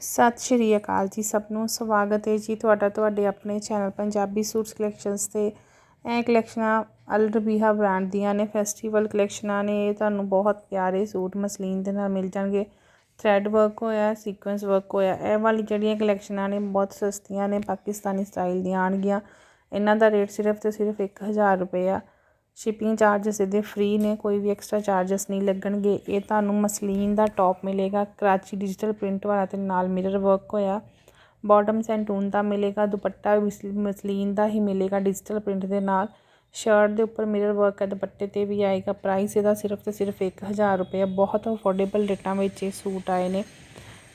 ਸਤਿ ਸ਼੍ਰੀ ਅਕਾਲ ਜੀ ਸਭ ਨੂੰ। ਸਵਾਗਤ ਹੈ ਜੀ ਤੁਹਾਡਾ ਤੁਹਾਡੇ ਆਪਣੇ ਚੈਨਲ ਪੰਜਾਬੀ ਸੂਟਸ ਕਲੈਕਸ਼ਨਸ ਤੇ। ਇਹ ਕਲੈਕਸ਼ਨਾਂ ਅਲ ਰਬੀਹਾ ਬ੍ਰਾਂਡ ਦੀਆਂ ਨੇ, ਫੈਸਟੀਵਲ ਕਲੈਕਸ਼ਨਾਂ ਨੇ। ਇਹ ਤੁਹਾਨੂੰ ਬਹੁਤ ਪਿਆਰੇ ਸੂਟ ਮਸਲੀਨ ਦੇ ਨਾਲ ਮਿਲ ਜਾਣਗੇ। ਥ੍ਰੈਡ ਵਰਕ ਹੋਇਆ, ਸੀਕੁਐਂਸ ਵਰਕ ਹੋਇਆ, ਇਹ ਵਾਲੀ ਜਿਹੜੀਆਂ ਕਲੈਕਸ਼ਨਾਂ ਨੇ ਬਹੁਤ ਸਸਤੀਆਂ ਨੇ, ਪਾਕਿਸਤਾਨੀ ਸਟਾਈਲ ਦੀਆਂ ਆਣਗੀਆਂ ਇਹਨਾਂ ਦਾ ਰੇਟ ਸਿਰਫ ਤੇ ਸਿਰਫ 1000 ਰੁਪਏ ਆ। ਸ਼ਿਪਿੰਗ ਚਾਰਜਸ ਇਹਦੇ ਫ੍ਰੀ ਨੇ, ਕੋਈ ਵੀ ਐਕਸਟਰਾ ਚਾਰਜਸ ਨਹੀਂ ਲੱਗਣਗੇ। ਇਹ ਤੁਹਾਨੂੰ ਮਸਲੀਨ ਦਾ ਟੌਪ ਮਿਲੇਗਾ, ਕਰਾਚੀ ਡਿਜੀਟਲ ਪ੍ਰਿੰਟ ਵਾਲਾ ਤੇ ਨਾਲ ਮਿਰਰ ਵਰਕ ਹੋਇਆ। ਬਾਟਮ ਸੈਂਟੂਨ ਦਾ ਮਿਲੇਗਾ, ਦੁਪੱਟਾ ਮਸਲੀਨ ਦਾ ਹੀ ਮਿਲੇਗਾ ਡਿਜੀਟਲ ਪ੍ਰਿੰਟ ਦੇ ਨਾਲ। ਸ਼ਰਟ ਦੇ ਉੱਪਰ ਮਿਰਰ ਵਰਕ ਹੈ, ਦੁਪੱਟੇ ਤੇ ਵੀ ਆਏਗਾ। ਪ੍ਰਾਈਸ ਇਹਦਾ ਸਿਰਫ ਤੇ ਸਿਰਫ 1000 ਰੁਪਏ ਬਹੁਤ ਅਫੋਰਡੇਬਲ ਰੇਟਾਂ ਵਿੱਚ ਇਹ ਸੂਟ ਆਏ ਨੇ।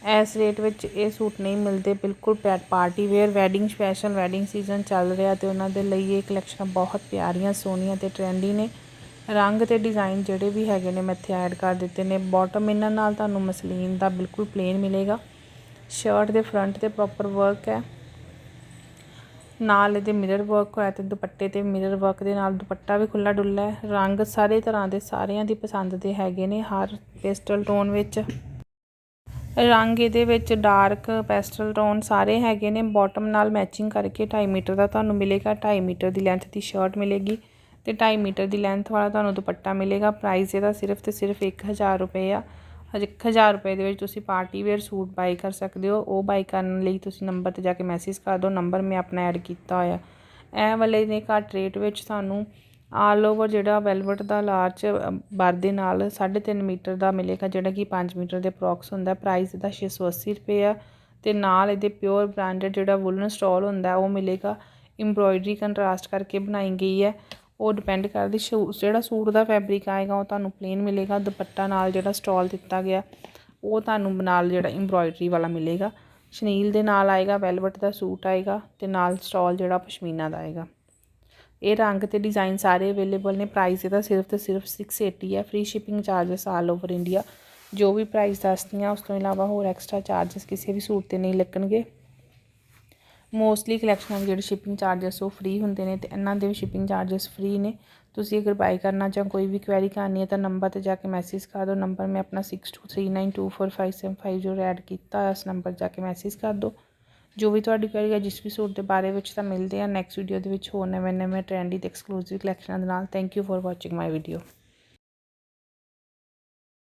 ਇਸ ਰੇਟ ਵਿੱਚ ਇਹ ਸੂਟ ਨਹੀਂ ਮਿਲਦੇ। ਬਿਲਕੁਲ party wear wedding special wedding season ਚੱਲ ਰਿਹਾ ਤੇ ਉਹਨਾਂ ਦੇ ਲਈ ਇਹ ਕਲੈਕਸ਼ਨ ਬਹੁਤ ਪਿਆਰੀਆਂ, ਸੋਹਣੀਆਂ ਤੇ ਟ੍ਰੈਂਡੀ ਨੇ। ਰੰਗ ਤੇ ਡਿਜ਼ਾਈਨ ਜਿਹੜੇ ਵੀ ਹੈਗੇ ਨੇ ਮੈਂ ਇੱਥੇ ਐਡ ਕਰ ਦਿੱਤੇ ਨੇ। ਬਾਟਮ ਇਹਨਾਂ ਨਾਲ ਤੁਹਾਨੂੰ ਮਸਲੀਨ ਦਾ ਬਿਲਕੁਲ ਪਲੇਨ ਮਿਲੇਗਾ। ਸ਼ਰਟ ਦੇ ਫਰੰਟ ਤੇ ਪ੍ਰੋਪਰ ਵਰਕ ਹੈ। ਨਾਲ ਇਹਦੇ ਮਿਰਰ ਵਰਕ ਹੋਇਆ ਤੇ ਦੁਪੱਟੇ ਤੇ ਮਿਰਰ ਵਰਕ ਦੇ ਨਾਲ ਦੁਪੱਟਾ ਵੀ ਖੁੱਲਾ ਡੁੱਲਾ ਹੈ। ਰੰਗ ਸਾਰੇ ਤਰ੍ਹਾਂ ਦੇ ਸਾਰਿਆਂ ਦੀ ਪਸੰਦ ਦੇ ਹੈਗੇ ਨੇ, ਹਰ ਪੇਸਟਲ ਟੋਨ ਵਿੱਚ। ਰੰਗ ਇਹਦੇ ਵਿੱਚ ਡਾਰਕ ਪੈਸਟਲ ਟੋਨ ਸਾਰੇ ਹੈਗੇ ਨੇ। ਬਾਟਮ ਨਾਲ ਮੈਚਿੰਗ ਕਰਕੇ 2.5 ਮੀਟਰ ਦਾ ਤੁਹਾਨੂੰ ਮਿਲੇਗਾ। 2.5 ਮੀਟਰ ਦੀ ਲੈਂਥ ਦੀ ਸ਼ਰਟ ਮਿਲੇਗੀ ਤੇ 2.5 ਮੀਟਰ ਦੀ ਲੈਂਥ ਵਾਲਾ ਤੁਹਾਨੂੰ ਦੁਪੱਟਾ ਮਿਲੇਗਾ। ਪ੍ਰਾਈਸ ਇਹਦਾ ਸਿਰਫ ਤੇ ਸਿਰਫ 1000 ਰੁਪਏ ਆ। 1000 ਰੁਪਏ ਦੇ ਵਿੱਚ ਤੁਸੀਂ ਪਾਰਟੀ ਵੇਅਰ ਸੂਟ ਬਾਈ ਕਰ ਸਕਦੇ ਹੋ। ਉਹ ਬਾਈ ਕਰਨ ਲਈ ਤੁਸੀਂ ਨੰਬਰ ਤੇ ਜਾ ਕੇ ਮੈਸੇਜ ਕਰ ਦਿਓ। ਨੰਬਰ ਮੈਂ ਆਪਣਾ ਐਡ ਕੀਤਾ ਹੋਇਆ। ਐ ਵਾਲੇ ਨੇ ਘੱਟ ਰੇਟ ਵਿੱਚ ਤੁਹਾਨੂੰ ਆਲ ਓਵਰ ਜਿਹੜਾ ਵੈਲਵਟ ਦਾ ਲਾਰਜ ਬਰ ਦੇ ਨਾਲ 3.5 ਮੀਟਰ ਦਾ ਮਿਲੇਗਾ, ਜਿਹੜਾ ਕਿ 5 ਮੀਟਰ ਦੇ ਅਪਰੋਕਸ ਹੁੰਦਾ। ਪ੍ਰਾਈਸ ਇਹਦਾ 680 ਰੁਪਏ ਆ। ਤੇ ਨਾਲ ਇਹਦੇ ਪਿਓਰ ਬ੍ਰਾਂਡਡ ਜਿਹੜਾ ਵੁਲਨ ਸਟਾਲ ਹੁੰਦਾ, ਉਹ ਮਿਲੇਗਾ। ਐਮਬ੍ਰੋਇਡਰੀ ਕੰਟਰਾਸਟ ਕਰਕੇ ਬਣਾਈ ਗਈ ਹੈ। ਉਹ ਡਿਪੈਂਡ ਕਰਦੀ ਜਿਹੜਾ ਸੂਟ ਦਾ ਫੈਬਰਿਕ ਆਏਗਾ, ਉਹ ਤੁਹਾਨੂੰ ਪਲੇਨ ਮਿਲੇਗਾ। ਦੁਪੱਟਾ ਨਾਲ ਜਿਹੜਾ ਸਟਾਲ ਦਿੱਤਾ ਗਿਆ, ਉਹ ਤੁਹਾਨੂੰ ਨਾਲ ਜਿਹੜਾ ਐਮਬ੍ਰੋਇਡਰੀ ਵਾਲਾ ਮਿਲੇਗਾ। ਸ਼ਨੀਲ ਦੇ ਨਾਲ ਆਏਗਾ ਵੈਲਵਟ ਦਾ ਸੂਟ ਆਏਗਾ। ਤੇ ਨਾਲ ਸਟਾਲ ਜਿਹੜਾ ਪਸ਼ਮੀਨਾ ਦਾ ਆਏਗਾ। ਇਹ ਰੰਗ ਤੇ ਡਿਜ਼ਾਈਨ ਸਾਰੇ ਅਵੇਲੇਬਲ ਨੇ। ਪ੍ਰਾਈਸ ਇਹਦਾ ਸਿਰਫ ਤੇ ਸਿਰਫ 680 ਹੈ। Free shipping charges all over India ਜੋ ਵੀ ਪ੍ਰਾਈਸ ਦੱਸਦੀ ਆ ਉਸ ਤੋਂ ਇਲਾਵਾ ਹੋਰ ਐਕਸਟਰਾ ਚਾਰजेस ਕਿਸੇ ਵੀ ਸੂਟ ਤੇ ਨਹੀਂ ਲੱਗਣਗੇ। ਮੋਸਟਲੀ ਕਲੈਕਸ਼ਨ ਦੇ ਜਿਹੜੇ ਸ਼ਿਪਿੰਗ ਚਾਰजेस ਉਹ ਫ੍ਰੀ ਹੁੰਦੇ ਨੇ ਤੇ ਇਹਨਾਂ ਦੇ ਵੀ ਸ਼ਿਪਿੰਗ ਚਾਰजेस ਫ੍ਰੀ ਨੇ। ਤੁਸੀਂ ਅਗਰ ਬਾਈ ਕਰਨਾ ਜਾਂ ਕੋਈ ਵੀ ਕੁਐਰੀ ਕਰਨੀ ਹੈ ਤਾਂ ਨੰਬਰ ਤੇ ਜਾ ਕੇ ਮੈਸੇਜ ਕਰ ਦਿਓ। ਨੰਬਰ ਮੈਂ ਆਪਣਾ 6239245750 ਐਡ ਕੀਤਾ ਇਸ ਨੰਬਰ ਜਾ ਕੇ ਮੈਸੇਜ ਕਰ ਦਿਓ। ਜੋ ਵੀ ਤੁਹਾਡੀ ਕੁਐਰੀ ਹੈ, ਜਿਸ ਵੀ ਸੂਟ ਦੇ ਬਾਰੇ ਵਿੱਚ ਤਾਂ ਮਿਲਦੇ ਆ ਨੈਕਸਟ ਵੀਡੀਓ ਦੇ ਵਿੱਚ ਹੋਰ ਨਵੇਂ ਨਵੇਂ ਟ੍ਰੈਂਡੀ ਤੇ ਐਕਸਕਲੂਸਿਵ ਕਲੈਕਸ਼ਨਾਂ ਦੇ ਨਾਲ। Thank you for watching my video